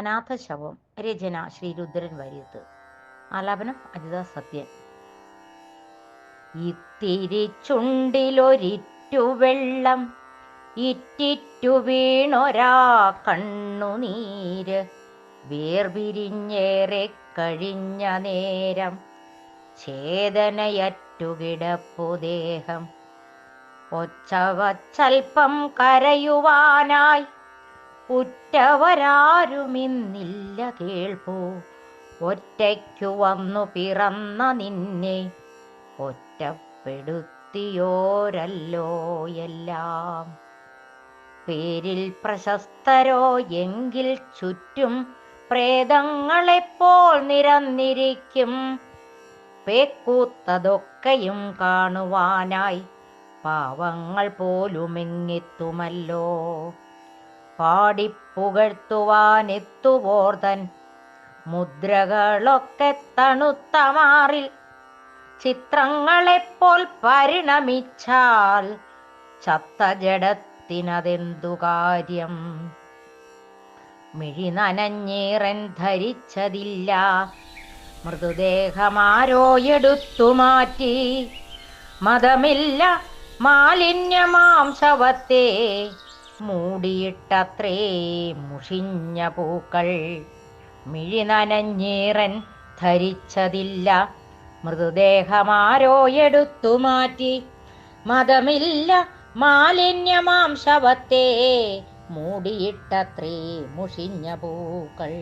അനാഥശവം രചന ശ്രീ രുദ്രൻ വാര്യത്ത് ആലാപനം അജിത സത്യൻ. ഇത്തിരി ചുണ്ടിലൊരിറ്റുവെള്ളം ഇറ്റിറ്റു വീണൊരാ കണ്ണുനീര് വേർപിരിഞ്ഞേറെ കഴിഞ്ഞ നേരം ഛേദനയറ്റുകിടപ്പു ദേഹം. ഒച്ചവച്ചൽപ്പം കരയുവാനായി ഉറ്റവരാരുമിന്നില്ല കേൾപ്പോ. ഒറ്റയ്ക്കു വന്നു പിറന്ന നിന്നെ ഒറ്റപ്പെടുത്തിയോരല്ലോ എല്ലാം. പേരിൽ പ്രശസ്തരോ എങ്കിൽ ചുറ്റും പ്രേതങ്ങളെപ്പോൾ നിരന്നിരിക്കും. പേക്കൂത്തതൊക്കെയും കാണുവാനായി പാവങ്ങൾ പോലുമെങ്ങെത്തുമല്ലോ പാടിപ്പുകഴ്ത്തുവാനെത്തുവോർതൻ മുദ്രകളൊക്കെ തണുത്ത മാറിൽ ചിത്രങ്ങളെപ്പോൾ പരിണമിച്ചാൽ ചത്ത ജഡത്തിനതെന്തു കാര്യം? മിഴി നനഞ്ഞേറൻ ധരിച്ചതില്ല. മൃതദേഹമാരോ എടുത്തു മാറ്റി. മതമില്ല മാലിന്യമാം ശവത്തെ മൂടിയിട്ടത്രേ മുഷിഞ്ഞ പൂക്കൾ. മിഴി നനഞ്ഞേറൻ ധരിച്ചതില്ല. മൃതദേഹമാരോ എടുത്തു മാറ്റി. മതമില്ല മാലിന്യമാം ശവത്തെ. മൂടിയിട്ടത്രേ മുഷിഞ്ഞ പൂക്കൾ.